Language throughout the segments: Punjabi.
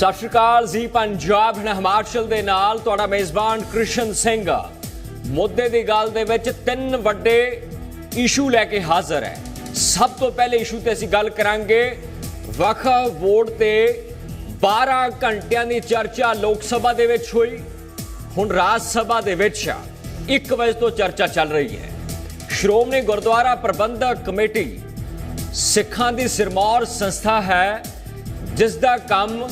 ਸਤਿ ਸ਼੍ਰੀ ਅਕਾਲ ਜੀ, ਪੰਜਾਬ ਹਿਮਾਚਲ ਦੇ ਨਾਲ ਤੁਹਾਡਾ ਮੇਜ਼ਬਾਨ ਕ੍ਰਿਸ਼ਨ ਸਿੰਘ। ਮੁੱਦੇ ਦੀ ਗੱਲ ਦੇ ਵਿੱਚ ਤਿੰਨ ਵੱਡੇ ਇਸ਼ੂ ਲੈ ਕੇ ਹਾਜ਼ਰ ਹੈ। ਸਭ ਤੋਂ ਪਹਿਲੇ ਇਸ਼ੂ ਤੇ ਅਸੀਂ ਗੱਲ ਕਰਾਂਗੇ। ਵਕਫ ਵੋਟ ਤੇ 12 ਘੰਟਿਆਂ ਦੀ ਚਰਚਾ ਲੋਕ ਸਭਾ ਦੇ ਵਿੱਚ ਹੋਈ। ਹੁਣ ਰਾਜ ਸਭਾ ਦੇ ਵਿੱਚ 1 ਵਜੇ ਤੋਂ ਚਰਚਾ ਚੱਲ ਰਹੀ ਹੈ। ਸ਼੍ਰੋਮਣੀ ਗੁਰਦੁਆਰਾ ਪ੍ਰਬੰਧਕ ਕਮੇਟੀ ਸਿੱਖਾਂ ਦੀ ਸਿਰਮੌਰ ਸੰਸਥਾ ਹੈ, ਜਿਸ ਦਾ ਕੰਮ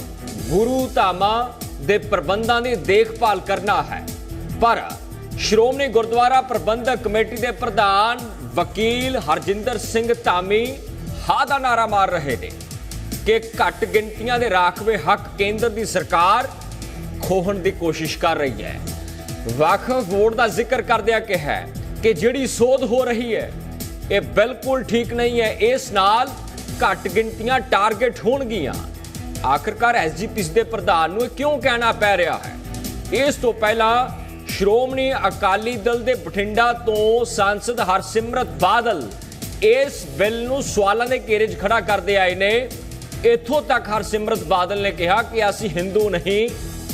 ਗੁਰੂ ਧਾਮਾਂ ਦੇ ਪ੍ਰਬੰਧਾਂ ਦੀ ਦੇਖਭਾਲ ਕਰਨਾ ਹੈ। ਪਰ ਸ਼੍ਰੋਮਣੀ ਗੁਰਦੁਆਰਾ ਪ੍ਰਬੰਧਕ ਕਮੇਟੀ ਦੇ ਪ੍ਰਧਾਨ ਵਕੀਲ ਹਰਜਿੰਦਰ ਸਿੰਘ ਧਾਮੀ ਹਾ ਦਾ ਨਾਰਾ ਮਾਰ ਰਹੇ ਨੇ ਕਿ ਘੱਟ ਗਿਣਤੀਆਂ ਦੇ ਰਾਖਵੇ ਹੱਕ ਕੇਂਦਰ ਦੀ ਸਰਕਾਰ ਖੋਹਣ ਦੀ ਕੋਸ਼ਿਸ਼ ਕਰ ਰਹੀ ਹੈ। ਵਕਫ ਬੋਰਡ ਦਾ ਜ਼ਿਕਰ ਕਰਦਿਆਂ ਕਿਹਾ ਕਿ ਜਿਹੜੀ ਸੋਧ ਹੋ ਰਹੀ ਹੈ, ਇਹ ਬਿਲਕੁਲ ਠੀਕ ਨਹੀਂ ਹੈ। ਇਸ ਨਾਲ ਘੱਟ ਗਿਣਤੀਆਂ ਟਾਰਗੇਟ ਹੋਣਗੀਆਂ। ਆਖਰਕਾਰ ਐਸਜੀਪੀਸੀ ਦੇ ਪ੍ਰਧਾਨ ਨੂੰ ਇਹ ਕਿਉਂ ਕਹਿਣਾ ਪੈ ਰਿਹਾ ਹੈ? ਇਸ ਤੋਂ ਪਹਿਲਾਂ ਸ਼੍ਰੋਮਣੀ ਅਕਾਲੀ ਦਲ ਦੇ ਬਠਿੰਡਾ ਤੋਂ ਸਾਂਸਦ ਹਰਸਿਮਰਤ ਬਾਦਲ ਇਸ ਬਿੱਲ ਨੂੰ ਸਵਾਲਾਂ ਦੇ ਘੇਰੇ 'ਚ ਖੜਾ ਕਰਦੇ ਆਏ ਨੇ। ਇੱਥੋਂ ਤੱਕ ਹਰਸਿਮਰਤ ਬਾਦਲ ਨੇ ਕਿਹਾ ਕਿ ਅਸੀਂ ਹਿੰਦੂ ਨਹੀਂ,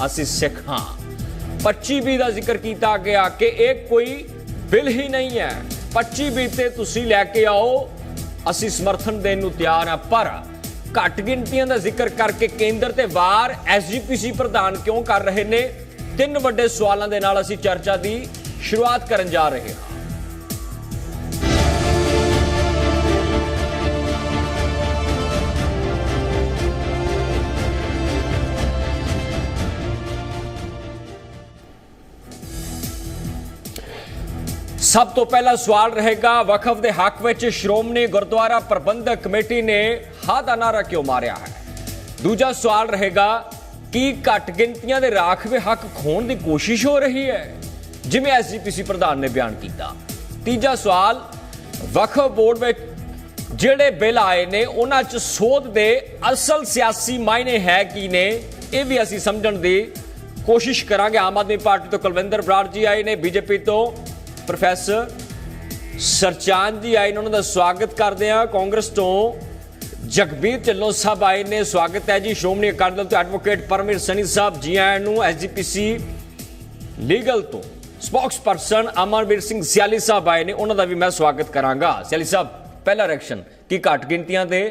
ਅਸੀਂ ਸਿੱਖ ਹਾਂ। 25 ਵੀ ਦਾ ਜ਼ਿਕਰ ਕੀਤਾ ਗਿਆ ਕਿ, ਇਹ ਕੋਈ ਬਿੱਲ ਹੀ ਨਹੀਂ ਹੈ। 25 ਵੀ ਤੇ ਤੁਸੀਂ ਲੈ ਕੇ ਆਓ, ਅਸੀਂ ਸਮਰਥਨ ਦੇਣ ਨੂੰ ਤਿਆਰ ਹਾਂ, ਪਰ ਘੱਟ ਗਿਣਤੀਆਂ ਦਾ ਜ਼ਿਕਰ ਕਰਕੇ ਕੇਂਦਰ ਤੇ ਵਾਰ ਐਸਜੀਪੀਸੀ ਪ੍ਰਧਾਨ ਕਿਉਂ ਕਰ ਰਹੇ ਨੇ? ਤਿੰਨ ਵੱਡੇ ਸਵਾਲਾਂ ਦੇ ਨਾਲ ਅਸੀਂ ਚਰਚਾ ਦੀ ਸ਼ੁਰੂਆਤ ਕਰਨ ਜਾ ਰਹੇ ਹਾਂ। ਸਭ ਤੋਂ ਪਹਿਲਾ ਸਵਾਲ ਰਹੇਗਾ, ਵਕਫ ਦੇ ਹੱਕ ਵਿੱਚ ਸ਼੍ਰੋਮਣੀ ਗੁਰਦੁਆਰਾ ਪ੍ਰਬੰਧਕ ਕਮੇਟੀ ਨੇ ਹਾ ਦਾ ਨਾਰਾ ਕਿਉਂ ਮਾਰਿਆ ਹੈ? ਦੂਜਾ ਸਵਾਲ ਰਹੇਗਾ, ਕੀ ਘੱਟ ਗਿਣਤੀਆਂ ਦੇ ਰਾਖਵੇਂ ਹੱਕ ਖੋਣ ਦੀ ਕੋਸ਼ਿਸ਼ ਹੋ ਰਹੀ ਹੈ? ਜਿਵੇਂ ਐਸਜੀਪੀਸੀ ਪ੍ਰਧਾਨ ਨੇ ਬਿਆਨ ਕੀਤਾ। ਤੀਜਾ ਸਵਾਲ, ਵਕਫ ਬੋਰਡ ਵਿੱਚ ਜਿਹੜੇ ਬਿੱਲ ਆਏ ਨੇ, ਉਹਨਾਂ 'ਚ ਸੋਧ ਦੇ ਅਸਲ ਸਿਆਸੀ ਮਾਇਨੇ ਹੈ ਕੀ ਨੇ? ਇਹ ਵੀ ਅਸੀਂ ਸਮਝਣ ਦੀ ਕੋਸ਼ਿਸ਼ ਕਰਾਂਗੇ। ਆਮ ਆਦਮੀ ਪਾਰਟੀ ਤੋਂ ਕੁਲਵਿੰਦਰ ਬਰਾੜ ਜੀ ਆਏ ਨੇ, ਬੀਜੇਪੀ ਤੋਂ। ਪ੍ਰੋਫੈਸਰ ਸਰਚਾਨ ਜੀ ਆਏ ਨੇ, ਉਹਨਾਂ ਦਾ ਸਵਾਗਤ ਕਰਦੇ ਆ ਕਾਂਗਰਸ ਤੋਂ ਜਗਬੀਰ ਢਿੱਲੋਂ ਸਾਹਿਬ ਆਏ ਨੇ, ਸਵਾਗਤ ਹੈ ਜੀ। ਸ਼੍ਰੋਮਣੀ ਅਕਾਲੀ ਦਲ ਤੋਂ ਐਡਵੋਕੇਟ ਪਰਮਵੀਰ ਸਨੀ ਸਾਹਿਬ ਜੀ ਆਇਆਂ ਨੂੰ, ਐਸਜੀਪੀਸੀ ਲੀਗਲ ਤੋਂ ਸਪੋਕਸਪਰਸਨ ਅਮਰਵੀਰ ਸਿੰਘ ਸਿਆਲੀ ਸਾਹਿਬ ਆਏ ਨੇ, ਉਹਨਾਂ ਦਾ ਵੀ ਮੈਂ ਸਵਾਗਤ ਕਰਾਂਗਾ। ਸਿਆਲੀ ਸਾਹਿਬ, ਪਹਿਲਾ ਰਿਐਕਸ਼ਨ ਕੀ ਘੱਟ ਗਿਣਤੀਆਂ ਦੇ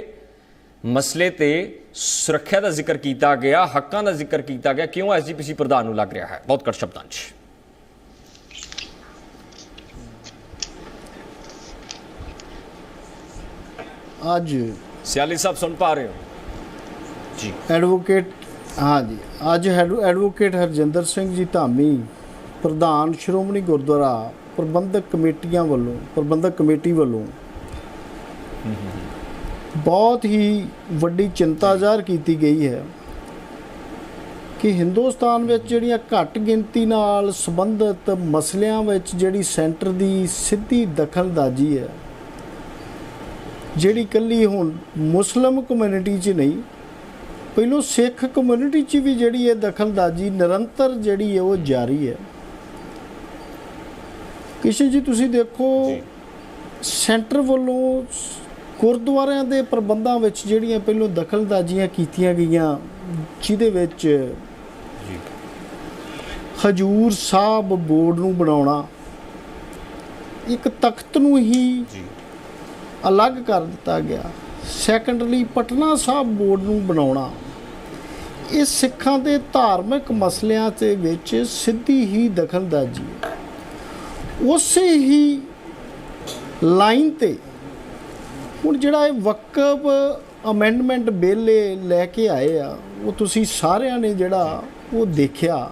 ਮਸਲੇ ਤੇ ਸੁਰੱਖਿਆ ਦਾ ਜ਼ਿਕਰ ਕੀਤਾ ਗਿਆ, ਹੱਕਾਂ ਦਾ ਜ਼ਿਕਰ ਕੀਤਾ ਗਿਆ, ਕਿਉਂ ਐਸਜੀਪੀਸੀ ਪ੍ਰਧਾਨ ਨੂੰ ਲੱਗ ਰਿਹਾ ਹੈ? ਬਹੁਤ ਘੱਟ ਸ਼ਬਦਾਂ 'ਚ। ਅੱਜ ਸਿਆਲੀ ਸਾਹਿਬ ਸੁਣ ਪਾ ਰਹੇ ਹੋ? ਜੀ। ਐਡਵੋਕੇਟ ਹਾਂ ਜੀ ਅੱਜ ਹੈਡ- ਐਡਵੋਕੇਟ ਹਰਜਿੰਦਰ ਸਿੰਘ ਜੀ ਧਾਮੀ ਪ੍ਰਧਾਨ ਸ਼੍ਰੋਮਣੀ ਗੁਰਦੁਆਰਾ ਪ੍ਰਬੰਧਕ ਕਮੇਟੀਆਂ ਵੱਲੋਂ ਪ੍ਰਬੰਧਕ ਕਮੇਟੀ ਵੱਲੋਂ ਬਹੁਤ ਹੀ ਵੱਡੀ ਚਿੰਤਾ ਜ਼ਾਹਰ ਕੀਤੀ ਗਈ ਹੈ ਕਿ ਹਿੰਦੁਸਤਾਨ ਵਿੱਚ ਜਿਹੜੀਆਂ ਘੱਟ ਗਿਣਤੀ ਨਾਲ ਸੰਬੰਧਿਤ ਮਸਲਿਆਂ ਵਿੱਚ ਜਿਹੜੀ ਸੈਂਟਰ ਦੀ ਸਿੱਧੀ ਦਖਲਅੰਦਾਜ਼ੀ ਹੈ ਜਿਹੜੀ ਕੱਲੀ ਹੁਣ ਮੁਸਲਮ ਕਮਿਊਨਿਟੀ 'ਚ ਨਹੀਂ ਪਹਿਲੋਂ ਸਿੱਖ ਕਮਿਊਨਿਟੀ 'ਚ ਵੀ ਜਿਹੜੀ ਇਹ ਦਖਲਅੰਦਾਜ਼ੀ ਨਿਰੰਤਰ ਜਿਹੜੀ ਹੈ ਉਹ ਜਾਰੀ ਹੈ। ਕਿਸ਼ਨ ਜੀ ਤੁਸੀਂ ਦੇਖੋ ਸੈਂਟਰ ਵੱਲੋਂ ਗੁਰਦੁਆਰਿਆਂ ਦੇ ਪ੍ਰਬੰਧਾਂ ਵਿੱਚ ਜਿਹੜੀਆਂ ਪਹਿਲੋਂ ਦਖਲਅੰਦਾਜ਼ੀਆਂ ਕੀਤੀਆਂ ਗਈਆਂ ਜਿਹਦੇ ਵਿੱਚ ਹਜੂਰ ਸਾਹਿਬ ਬੋਰਡ ਨੂੰ ਬਣਾਉਣਾ ਇੱਕ ਤਖਤ ਨੂੰ ਹੀ ਅਲੱਗ ਕਰ ਦਿੱਤਾ ਗਿਆ। ਸੈਕੰਡਲੀ ਪਟਨਾ ਸਾਹਿਬ ਬੋਰਡ ਨੂੰ ਬਣਾਉਣਾ। ਇਹ ਸਿੱਖਾਂ ਦੇ ਧਾਰਮਿਕ ਮਸਲਿਆਂ ਦੇ ਵਿੱਚ ਸਿੱਧੀ ਹੀ ਦਖਲਅੰਦਾਜ਼ੀ ਹੈ। ਉਸੇ ਹੀ ਲਾਈਨ ਤੇ ਹੁਣ ਜਿਹੜਾ ਇਹ ਵਕਫ ਅਮੈਂਡਮੈਂਟ ਬਿੱਲ ਲੈ ਕੇ ਆਏ ਆ, ਉਹ ਤੁਸੀਂ ਸਾਰਿਆਂ ਨੇ ਜਿਹੜਾ ਉਹ ਦੇਖਿਆ।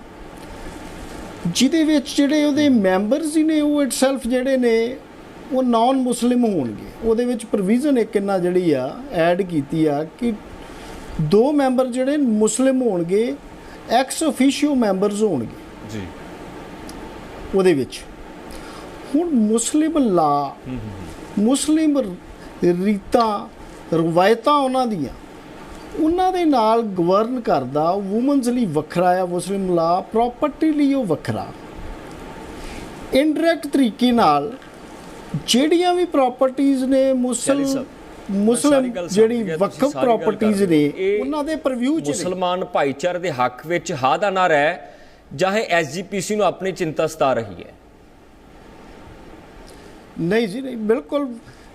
ਜਿਹਦੇ ਵਿੱਚ ਜਿਹੜੇ ਉਹਦੇ ਮੈਂਬਰਸ ਹੀ ਨੇ, ਉਹ ਇਟਸੈਲਫ ਜਿਹੜੇ ਨੇ ਉਹ ਨਾਨ ਮੁਸਲਿਮ ਹੋਣਗੇ। ਉਹਦੇ ਵਿੱਚ ਪ੍ਰੋਵੀਜ਼ਨ ਇੱਕ ਇੰਨਾ ਜਿਹੜੀ ਆ ਐਡ ਕੀਤੀ ਆ ਕਿ ਦੋ ਮੈਂਬਰ ਜਿਹੜੇ ਮੁਸਲਿਮ ਹੋਣਗੇ ਐਕਸ ਅਫੀਸ਼ੀਓ ਮੈਂਬਰਸ ਹੋਣਗੇ। ਜੀ। ਉਹਦੇ ਵਿੱਚ। ਹੁਣ ਮੁਸਲਿਮ ਲਾ ਮੁਸਲਿਮ ਰੀਤਾਂ ਰਵਾਇਤਾਂ ਉਹਨਾਂ ਦੀਆਂ ਉਹਨਾਂ ਦੇ ਨਾਲ ਗਵਰਨ ਕਰਦਾ ਔਮਨਸ ਲਈ ਵੱਖਰਾ ਆ ਮੁਸਲਿਮ ਲਾ ਪ੍ਰਾਪਰਟੀ ਲਈ ਉਹ ਵੱਖਰਾ। ਇਨਡਾਇਰੈਕਟ ਤਰੀਕੇ ਨਾਲ ਜਿਹੜੀਆਂ ਵੀ ਪ੍ਰਾਪਰਟੀਆਂ ਨੇ ਸਿਆਲੀ ਮੁਸਲਿਮ ਜਿਹੜੀ ਵਕਫ ਪ੍ਰਾਪਰਟੀਆਂ ਨੇ। ਇਹ ਉਹਨਾਂ ਦੇ ਪ੍ਰਵਿਊ ਚ ਮੁਸਲਮਾਨ ਭਾਈਚਾਰੇ ਦੇ ਹੱਕ ਵਿੱਚ ਹਾਂ ਦਾ ਨਾਰਾ ਹੈ ਚਾਹੇ ਐਸਜੀਪੀਸੀ ਨੂੰ ਆਪਣੀ ਚਿੰਤਾ ਸਤਾ ਰਹੀ ਹੈ। ਨਹੀਂ ਜੀ ਨਹੀਂ ਬਿਲਕੁਲ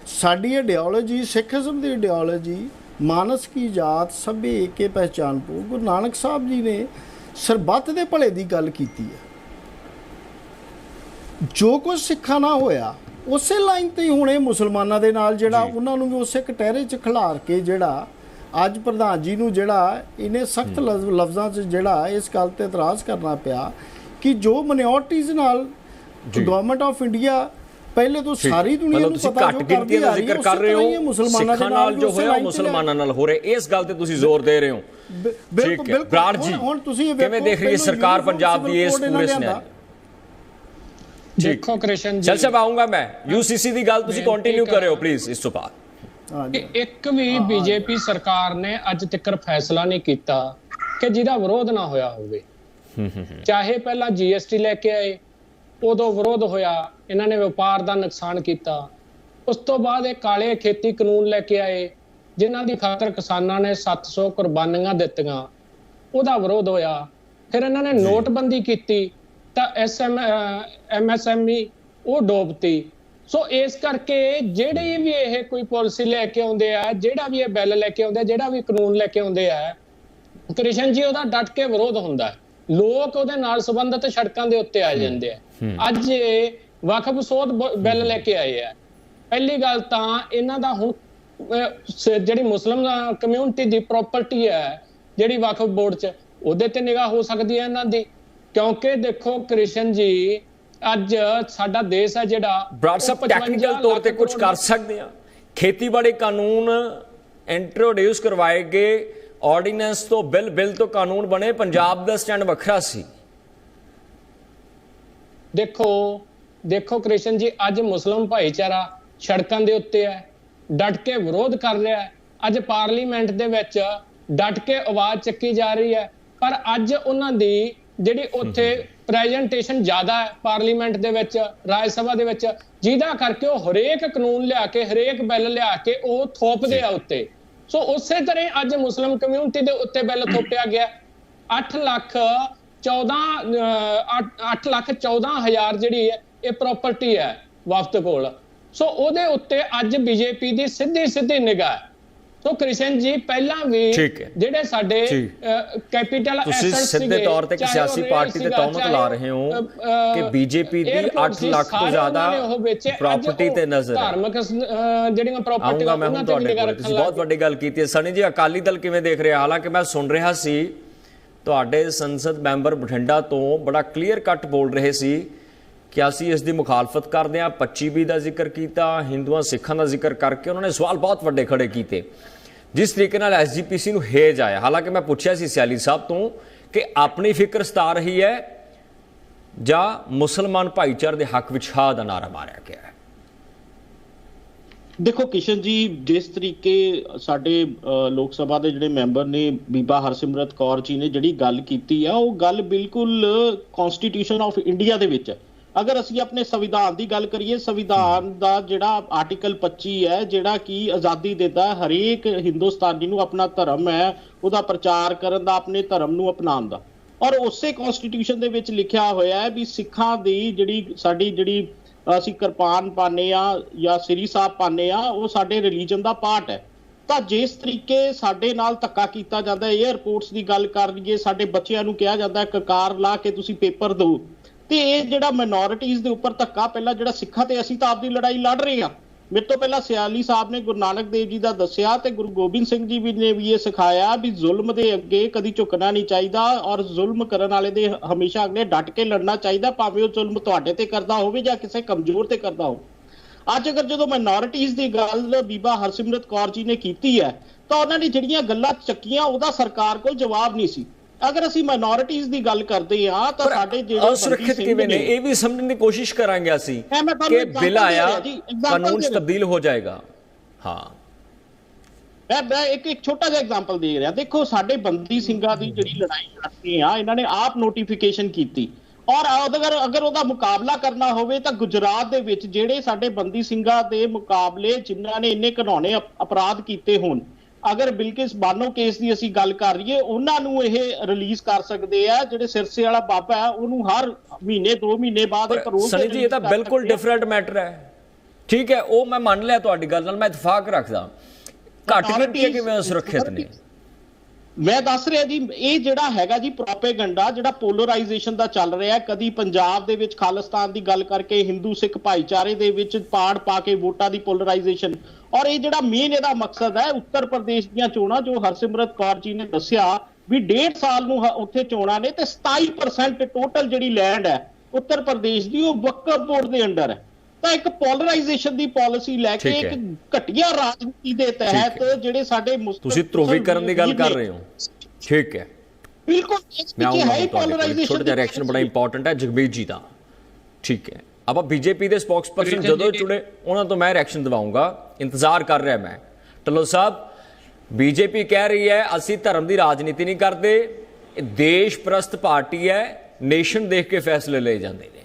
ਸਾਡੀ ਆਈਡੀਓਲੋਜੀ ਸਿੱਖੀਜ਼ਮ ਦੀ ਆਈਡੀਓਲੋਜੀ ਮਾਨਸ ਕੀ ਜਾਤ ਸਭੇ ਏਕੇ ਪਹਿਚਾਨ ਪੋ ਗੁਰੂ ਨਾਨਕ ਸਾਹਿਬ ਜੀ ਨੇ ਸਰਬੱਤ ਦੇ ਭਲੇ ਦੀ ਗੱਲ ਕੀਤੀ ਹੈ। ਜੋ ਕੁਝ ਸਿੱਖਾਂ ਨਾਲ ਹੋਇਆ ਉਸੇ ਲਾਈਨ ਤੇ ਹੀ ਹੁਣੇ ਮੁਸਲਮਾਨਾਂ ਦੇ ਨਾਲ ਜਿਹੜਾ। ਉਹਨਾਂ ਨੂੰ ਵੀ ਉਸੇ ਕਟਹਿਰੇ 'ਚ ਖਿਲਾਰ ਕੇ ਜਿਹੜਾ ਅੱਜ ਪ੍ਰਧਾਨ ਜੀ ਨੂੰ ਜਿਹੜਾ ਇਹਨੇ ਸਖਤ ਲਫ਼ਜ਼ਾਂ 'ਚ ਜਿਹੜਾ ਇਸ ਗੱਲ ਤੇ ਇਤਰਾਜ਼ ਕਰਨਾ ਪਿਆ ਕਿ ਜੋ ਮਿਨੋਰਟੀਜ਼ ਨਾਲ। ਗਵਰਨਮੈਂਟ ਆਫ ਇੰਡੀਆ ਪਹਿਲੇ ਤੋਂ ਸਾਰੀ ਦੁਨੀਆ ਨੂੰ ਪਤਾ ਜੋ ਕਰਦੀ ਆ ਕਰ ਰਹੇ ਹੈ, ਮੁਸਲਮਾਨਾਂ ਦੇ ਨਾਲ ਜੋ ਹੋਇਆ ਮੁਸਲਮਾਨਾਂ ਨਾਲ ਹੋ ਰਿਹਾ। ਇਸ ਗੱਲ ਤੇ ਤੁਸੀਂ ਜ਼ੋਰ ਦੇ ਰਹੇ ਹੋ। ਬਿਲਕੁਲ ਬਿਲਕੁਲ। ਹੁਣ- ਤੁਸੀਂ ਇਹ ਕਿਵੇਂ ਦੇਖ ਰਹੀ ਹੈ ਸਰਕਾਰ ਪੰਜਾਬ ਦੀ ਇਸ ਪੂਰੇ ਸਿਨੈਰੀਓ। ਦੇਖੋ ਕ੍ਰਿਸ਼ਨ ਜੀ। ਚਲ ਸਾਹਿਬ ਆਉਂਗਾ ਮੈਂ। ਯੂਸੀਸੀ ਦੀ ਗੱਲ ਤੁਸੀਂ ਕੰਟੀਨਿਊ ਕਰ- ਕਰਿਓ ਪਲੀਜ਼ ਇਸ ਤੋਂ ਬਾਅਦ। ਇੱਕ ਵੀ ਬੀਜੇਪੀ ਸਰਕਾਰ ਨੇ ਅੱਜ ਤੱਕ ਫੈਸਲਾ ਨਹੀਂ ਕੀਤਾ ਕਿ ਜਿਹਦਾ ਵਿਰੋਧ ਨਾ ਹੋਇਆ ਹੋਵੇ। ਚਾਹੇ ਪਹਿਲਾਂ ਜੀਐਸਟੀ ਲੈ ਕੇ ਆਏ ਉਦੋਂ ਵਿਰੋਧ ਹੋਇਆ ਇਹਨਾਂ ਨੇ ਵਪਾਰ ਦਾ ਨੁਕਸਾਨ ਕੀਤਾ। ਉਸ ਤੋਂ ਬਾਅਦ ਇਹ ਕਾਲੇ ਖੇਤੀ ਕਾਨੂੰਨ ਲੈ ਕੇ ਆਏ ਜਿਨ੍ਹਾਂ ਦੀ ਖਾਤਰ ਕਿਸਾਨਾਂ ਨੇ 700 ਕੁਰਬਾਨੀਆਂ ਦਿੱਤੀਆਂ। ਉਹਦਾ ਵਿਰੋਧ ਹੋਇਆ। ਫਿਰ ਇਹਨਾਂ ਨੇ ਨੋਟਬੰਦੀ ਕੀਤੀ। ਤਾਂ ਐਸਐਮ ਐਮਐਸਐਮਈ ਉਹ ਡੋਬਤੀ। ਸੋ ਇਸ ਕਰਕੇ ਜਿਹੜੇ ਵੀ ਇਹ ਕੋਈ ਪਾਲਿਸੀ ਲੈ ਕੇ ਆਉਂਦੇ ਆ ਜਿਹੜਾ ਵੀ ਇਹ ਬਿੱਲ ਲੈ ਕੇ ਆਉਂਦੇ ਆ ਜਿਹੜਾ ਵੀ ਕਾਨੂੰਨ ਲੈ ਕੇ ਆਉਂਦੇ ਆ ਕ੍ਰਿਸ਼ਨ ਜੀ ਉਹਦਾ ਡਟ ਕੇ ਵਿਰੋਧ ਹੁੰਦਾ। ਲੋਕ ਉਹਦੇ ਨਾਲ ਸੰਬੰਧਿਤ ਸੜਕਾਂ ਦੇ ਉੱਤੇ ਆ ਜਾਂਦੇ ਆ। ਅੱਜ ਵਕਫ ਸੋਧ ਬਿੱਲ ਲੈ ਕੇ ਆਏ ਆ। ਪਹਿਲੀ ਗੱਲ ਤਾਂ ਇਹਨਾਂ ਦਾ ਹੁਣ ਜਿਹੜੀ ਮੁਸਲਮ ਕਮਿਊਨਿਟੀ ਦੀ ਪ੍ਰਾਪਰਟੀ ਹੈ ਜਿਹੜੀ ਵਕਫ ਬੋਰਡ 'ਚ ਉਹਦੇ ਤੇ ਨਿਗਾਹ ਹੋ ਸਕਦੀ ਹੈ ਇਹਨਾਂ ਦੀ। ਕਿਉਂਕਿ ਦੇਖੋ ਕ੍ਰਿਸ਼ਨ ਜੀ ਅੱਜ ਸਾਡਾ ਦੇਸ਼ ਹੈ ਜਿਹੜਾ 55 ਟੈਕਨੀਕਲ ਤੌਰ ਤੇ ਕੁਝ ਕਰ ਸਕਦੇ ਆ ਖੇਤੀਬਾੜੀ ਕਾਨੂੰਨ ਇੰਟਰੋਡਿਊਸ ਕਰਵਾਏ ਗਏ। ਆਰਡੀਨੈਂਸ ਤੋਂ ਬਿੱਲ ਬਿੱਲ ਤੋਂ ਕਾਨੂੰਨ ਬਣੇ। ਪੰਜਾਬ ਦਾ ਸਟੈਂਡ ਵੱਖਰਾ ਸੀ। ਦੇਖੋ ਦੇਖੋ ਕ੍ਰਿਸ਼ਨ ਜੀ ਅੱਜ ਮੁਸਲਮ ਭਾਈਚਾਰਾ ਸੜਕਾਂ ਦੇ ਉੱਤੇ ਹੈ। ਡਟ ਕੇ ਵਿਰੋਧ ਕਰ ਰਿਹਾ ਹੈ। ਅੱਜ ਪਾਰਲੀਮੈਂਟ ਦੇ ਵਿੱਚ ਡਟ ਕੇ ਆਵਾਜ਼ ਚੱਕੀ ਜਾ ਰਹੀ ਹੈ। ਪਰ ਅੱਜ ਉਹਨਾਂ ਦੀ ਜਿਹੜੀ ਉੱਥੇ ਪ੍ਰੈਜੈਂਟੇਸ਼ਨ ਜ਼ਿਆਦਾ ਹੈ ਪਾਰਲੀਮੈਂਟ ਦੇ ਵਿੱਚ ਰਾਜ ਸਭਾ ਦੇ ਵਿੱਚ ਜਿਹਦਾ ਕਰਕੇ ਉਹ ਹਰੇਕ ਕਾਨੂੰਨ ਲਿਆ ਕੇ ਹਰੇਕ ਬਿੱਲ ਲਿਆ ਕੇ ਉਹ ਥੋਪਦੇ ਆ ਉੱਤੇ। ਸੋ ਉਸੇ ਤਰ੍ਹਾਂ ਅੱਜ ਮੁਸਲਮ ਕਮਿਊਨਿਟੀ ਦੇ ਉੱਤੇ ਬਿੱਲ ਥੋਪਿਆ ਗਿਆ। 8 ਲੱਖ 14 8 ਲੱਖ 14 ਹਜ਼ਾਰ ਜਿਹੜੀ ਹੈ ਇਹ ਪ੍ਰਾਪਰਟੀ ਹੈ ਵਫਦ ਕੋਲ। ਸੋ ਉਹਦੇ ਉੱਤੇ ਅੱਜ ਬੀਜੇਪੀ ਦੀ ਸਿੱਧੀ ਸਿੱਧੀ ਨਿਗਾਹ ਸੋ ਕ੍ਰਿਸ਼ਨ ਜੀ ਪਹਿਲਾਂ ਵੀ। ਜਿਹੜੇ ਸਾਡੇ। ਕੈਪੀਟਲ ਤੁਸੀਂ ਸਿੱਧੇ ਤੌਰ ਤੇ ਸਿਆਸੀ ਪਾਰਟੀ ਤੇ ਤੌਮਤ ਲਾ ਰਹੇ ਹੋ ਕਿ BJP ਦੀ 8 ਲੱਖ ਤੋਂ ਜ਼ਿਆਦਾ property ਤੇ ਨਜ਼ਰ ਹੈ। ਧਾਰਮਿਕ ਜਿਹੜੀਆਂ ਪ੍ਰਾਪਰਟੀ ਹੁਣ ਤੁਹਾਡੇ ਕੋਲ ਤੁਸੀਂ ਬਹੁਤ ਵੱਡੀ ਗੱਲ ਕੀਤੀ ਹੈ ਸਨੀ ਜੀ ਅਕਾਲੀ ਦਲ ਕਿਵੇਂ ਦੇਖ ਰਿਹਾ ਹਾਲਾਂਕਿ ਮੈਂ ਸੁਣ ਰਿਹਾ ਸੀ ਤੁਹਾਡੇ ਸੰਸਦ ਮੈਂਬਰ ਬਠਿੰਡਾ ਤੋਂ ਬੜਾ ਕਲੀਅਰ ਕੱਟ ਬੋਲ ਰਹੇ ਸੀ ਕਿ ਅਸੀਂ ਇਸ ਦੀ ਮੁਖਾਲਫਤ ਕਰਦੇ ਹਾਂ। 25 ਦਾ ਜ਼ਿਕਰ ਕੀਤਾ, ਹਿੰਦੂਆਂ ਸਿੱਖਾਂ ਦਾ ਜ਼ਿਕਰ ਕਰਕੇ ਉਹਨਾਂ ਨੇ ਸਵਾਲ ਬਹੁਤ ਵੱਡੇ ਖੜੇ ਕੀਤੇ। ਜਿਸ ਤਰੀਕੇ ਨਾਲ ਐਸਜੀਪੀਸੀ ਨੂੰ ਹੇਜ ਆਇਆ। ਹਾਲਾਂਕਿ ਮੈਂ ਪੁੱਛਿਆ ਸੀ ਸਿਆਲੀ ਸਾਹਿਬ ਤੋਂ ਕਿ ਆਪਣੀ ਫਿਕਰ ਸਤਾ ਰਹੀ ਹੈ ਜਾਂ ਮੁਸਲਮਾਨ ਭਾਈਚਾਰੇ ਦੇ ਹੱਕ ਵਿੱਚ ਹਾ ਦਾ ਨਾਰਾ ਮਾਰਿਆ ਗਿਆ ਹੈ? ਦੇਖੋ, ਕਿਸ਼ਨ ਜੀ, ਜਿਸ ਤਰੀਕੇ ਸਾਡੇ ਲੋਕ ਸਭਾ ਦੇ ਜਿਹੜੇ ਮੈਂਬਰ ਨੇ, ਬੀਬਾ ਹਰਸਿਮਰਤ ਕੌਰ ਜੀ ਨੇ ਜਿਹੜੀ ਗੱਲ ਕੀਤੀ ਆ, ਉਹ ਗੱਲ ਬਿਲਕੁਲ ਕਨਸਟੀਟਿਊਸ਼ਨ ਆਫ ਇੰਡੀਆ ਦੇ ਵਿੱਚ ਹੈ। ਅਗਰ ਅਸੀਂ ਆਪਣੇ ਸੰਵਿਧਾਨ ਦੀ ਗੱਲ ਕਰੀਏ ਸੰਵਿਧਾਨ ਦਾ ਜਿਹੜਾ ਆਰਟੀਕਲ 25 ਹੈ ਜਿਹੜਾ ਕਿ ਆਜ਼ਾਦੀ ਦਿੰਦਾ ਹਰੇਕ ਹਿੰਦੁਸਤਾਨੀ ਨੂੰ ਆਪਣਾ ਧਰਮ ਹੈ ਉਹਦਾ ਪ੍ਰਚਾਰ ਕਰਨ ਦਾ ਆਪਣੇ ਧਰਮ ਨੂੰ ਅਪਣਾਉਣ ਦਾ। ਔਰ ਉਸੇ ਕਨਸਟੀਟਿਊਸ਼ਨ ਦੇ ਵਿੱਚ ਲਿਖਿਆ ਹੋਇਆ ਹੈ ਵੀ ਸਿੱਖਾਂ ਦੀ ਜਿਹੜੀ ਸਾਡੀ ਜਿਹੜੀ ਅਸੀਂ ਕਿਰਪਾਨ ਪਾਣੇ ਆ ਜਾਂ ਸ੍ਰੀ ਸਾਹਿਬ ਪਾਣੇ ਆ ਉਹ ਸਾਡੇ ਰਿਲੀਜਨ ਦਾ ਪਾਰਟ ਹੈ। ਤਾਂ ਜਿਸ ਤਰੀਕੇ ਸਾਡੇ ਨਾਲ ਧੱਕਾ ਕੀਤਾ ਜਾਂਦਾ ਹੈ 에ਅਰਪੋਰਟਸ ਦੀ ਗੱਲ ਕਰ ਲਈਏ ਸਾਡੇ ਬੱਚਿਆਂ ਨੂੰ ਕਿਹਾ ਜਾਂਦਾ ਹੈ ਕਕਾਰ ਲਾ ਕੇ ਤੁਸੀਂ ਪੇਪਰ ਦਿਓ। ਤੇ ਇਹ ਜਿਹੜਾ ਮਾਈਨੋਰਿਟੀਜ਼ ਦੇ ਉੱਪਰ ਧੱਕਾ ਪਹਿਲਾਂ ਜਿਹੜਾ ਸਿੱਖਾਂ ਤੇ ਅਸੀਂ ਤਾਂ ਆਪਦੀ ਲੜਾਈ ਲੜ ਰਹੇ ਹਾਂ। ਮੇਰੇ ਤੋਂ ਪਹਿਲਾਂ ਸਿਆਲੀ ਸਾਹਿਬ ਨੇ ਗੁਰੂ ਨਾਨਕ ਦੇਵ ਜੀ ਦਾ ਦੱਸਿਆ ਤੇ ਗੁਰੂ ਗੋਬਿੰਦ ਸਿੰਘ ਜੀ ਵੀ ਨੇ ਵੀ ਇਹ ਸਿਖਾਇਆ ਵੀ ਜ਼ੁਲਮ ਦੇ ਅੱਗੇ ਕਦੀ ਝੁਕਣਾ ਨਹੀਂ ਚਾਹੀਦਾ ਔਰ ਜ਼ੁਲਮ ਕਰਨ ਵਾਲੇ ਦੇ ਹਮੇਸ਼ਾ ਅਗਲੇ ਡਟ ਕੇ ਲੜਨਾ ਚਾਹੀਦਾ, ਭਾਵੇਂ ਉਹ ਜ਼ੁਲਮ ਤੁਹਾਡੇ ਤੇ ਕਰਦਾ ਹੋਵੇ ਜਾਂ ਕਿਸੇ ਕਮਜ਼ੋਰ ਤੇ ਕਰਦਾ ਹੋਵੇ। ਅੱਜ ਅਗਰ ਜਦੋਂ ਮਾਈਨੋਰਿਟੀਜ਼ ਦੀ ਗੱਲ ਬੀਬਾ ਹਰਸਿਮਰਤ ਕੌਰ ਜੀ ਨੇ ਕੀਤੀ ਹੈ, ਤਾਂ ਉਹਨਾਂ ਨੇ ਜਿਹੜੀਆਂ ਗੱਲਾਂ ਚੱਕੀਆਂ, ਉਹਦਾ ਸਰਕਾਰ ਕੋਲ ਜਵਾਬ ਨਹੀਂ ਸੀ। ਅਗਰ ਅਸੀਂ ਮਾਈਨੋਰਿਟੀਜ਼ ਦੀ ਗੱਲ ਕਰਦੇ ਹਾਂ ਤਾਂ ਸਾਡੇ ਜਿਹੜੇ ਸਿੰਘ ਕਿਵੇਂ ਨੇ? ਇਹ ਵੀ ਸਮਝਣ ਦੀ ਕੋਸ਼ਿਸ਼ ਕਰਾਂਗੇ ਅਸੀਂ ਕਿ ਬਿੱਲ ਆਇਆ ਕਾਨੂੰਨ। ਤਬਦੀਲ ਹੋ ਜਾਏਗਾ। ਹਾਂ। ਮੈਂ ਮੈਂ ਇੱਕ ਇੱਕ ਛੋਟਾ ਜਿਹਾ ਐਗਜ਼ਾਮਪਲ ਦੇ ਰਿਹਾ। ਦੇਖੋ ਸਾਡੇ ਬੰਦੀ ਸਿੰਘਾਂ ਦੀ ਜਿਹੜੀ ਲੜਾਈ ਲੜਦੇ ਆ ਇਹਨਾਂ ਨੇ ਆਪ ਨੋਟੀਫਿਕੇਸ਼ਨ ਕੀਤੀ। ਔਰ ਅਗਰ ਅਗਰ ਉਹਦਾ ਮੁਕਾਬਲਾ ਕਰਨਾ ਹੋਵੇ ਤਾਂ ਗੁਜਰਾਤ ਦੇ ਵਿੱਚ ਜਿਹੜੇ ਸਾਡੇ ਬੰਦੀ ਸਿੰਘਾਂ ਦੇ ਮੁਕਾਬਲੇ ਜਿਨ੍ਹਾਂ ਨੇ ਇੰਨੇ ਘਿਨੌਣੇ ਅਪ- ਅਪਰਾਧ ਕੀਤੇ ਹੋਣ ਅਗਰ ਬਿਲਕਿਸ ਬਾਨੋ ਕੇਸ ਦੀ ਅਸੀਂ ਗੱਲ ਕਰ ਰਹੀਏ ਉਹਨਾਂ ਨੂੰ ਇਹ ਰਿਲੀਜ਼ ਕਰ ਸਕਦੇ ਆ ਜਿਹੜੇ ਸਿਰਸੇ ਵਾਲਾ ਬਾਬਾ ਹੈ ਉਹਨੂੰ ਹਰ ਮਹੀਨੇ 2 ਮਹੀਨੇ ਬਾਅਦ parole ਤੇ ਸਨੀ ਜੀ ਇਹ ਤਾਂ ਬਿਲਕੁਲ। ਡਿਫਰੈਂਟ ਮੈਟਰ ਹੈ। ਠੀਕ ਹੈ ਉਹ ਮੈਂ ਮੰਨ ਲਿਆ ਤੁਹਾਡੀ ਗੱਲ ਨਾਲ ਮੈਂ ਇਤਫਾਕ ਰੱਖਦਾ। ਘੱਟ ਕਿਵੇਂ ਸੁਰੱਖਿਅਤ ਨੇ? ਮੈਂ ਦੱਸ ਰਿਹਾ ਜੀ, ਇਹ ਜਿਹੜਾ ਹੈਗਾ ਜੀ ਪ੍ਰੋਪੇਗੈਂਡਾ ਜਿਹੜਾ ਪੋਲਰਾਈਜੇਸ਼ਨ ਦਾ ਚੱਲ ਰਿਹਾ ਕਦੀ ਪੰਜਾਬ ਦੇ ਵਿੱਚ, ਖਾਲਿਸਤਾਨ ਦੀ ਗੱਲ ਕਰਕੇ, ਹਿੰਦੂ, ਸਿੱਖ ਭਾਈਚਾਰੇ ਦੇ ਵਿੱਚ ਪਾੜ ਪਾ ਕੇ ਵੋਟਾਂ ਦੀ ਪੋਲਰਾਈਜੇਸ਼ਨ ਔਰ ਇਹ ਜਿਹੜਾ ਮੇਨ ਇਹਦਾ ਮਕਸਦ ਹੈ, ਉੱਤਰ ਪ੍ਰਦੇਸ਼ ਦੀਆਂ ਚੋਣਾਂ, ਜੋ ਹਰਸਿਮਰਤ ਕੌਰ ਜੀ ਨੇ ਦੱਸਿਆ ਵੀ ਡੇਢ ਸਾਲ ਨੂੰ ਉੱਥੇ ਚੋਣਾਂ ਨੇ ਤੇ 27% ਟੋਟਲ ਜਿਹੜੀ ਲੈਂਡ ਹੈ, ਉੱਤਰ ਪ੍ਰਦੇਸ਼ ਦੀ, ਉਹ ਵਕਫ ਬੋਰਡ ਦੇ ਅੰਡਰ ਹੈ। ਤਾਂ ਇੱਕ ਪੋਲਰਾਈਜੇਸ਼ਨ ਦੀ ਪਾਲਿਸੀ ਲੈ ਕੇ। ਇੱਕ ਘਟੀਆ ਰਾਜਨੀਤੀ ਦੇ ਤਹਿਤ ਜਿਹੜੇ ਸਾਡੇ ਤੁਸੀਂ ਧਰੁਵੀਕਰਨ ਦੀ ਗੱਲ ਕਰ ਰਹੇ ਹੋ। ਠੀਕ ਹੈ। ਬਿਲਕੁਲ ਆਉਂਗਾ ਹੈ polarization ਛੋਟਾ ਜਿਹਾ ਦੀ ਰਿਐਕਸ਼ਨ ਬੜਾ ਇੰਪੋਰਟੈਂਟ ਹੈ ਜਗਬੀਰ ਜੀ ਦਾ। ਠੀਕ ਹੈ। ਆਪਾਂ ਬੀਜੇਪੀ ਦੇ ਸਪੋਕਸਪਰਸਨ ਜਦੋਂ ਜੁੜੇ ਉਹਨਾਂ ਤੋਂ ਮੈਂ ਰਿਐਕਸ਼ਨ ਦਿਵਾਉਂਗਾ। ਇੰਤਜ਼ਾਰ ਕਰ ਰਿਹਾ ਮੈਂ। ਢੱਲੋ ਸਾਹਿਬ ਬੀਜੇਪੀ ਕਹਿ ਰਹੀ ਹੈ ਅਸੀਂ ਧਰਮ ਦੀ ਰਾਜਨੀਤੀ ਨਹੀਂ ਕਰਦੇ। ਇਹ ਦੇਸ਼ ਪ੍ਰਸਤ ਪਾਰਟੀ ਹੈ ਨੇਸ਼ਨ ਦੇਖ ਕੇ ਫੈਸਲੇ ਲਏ ਜਾਂਦੇ ਨੇ।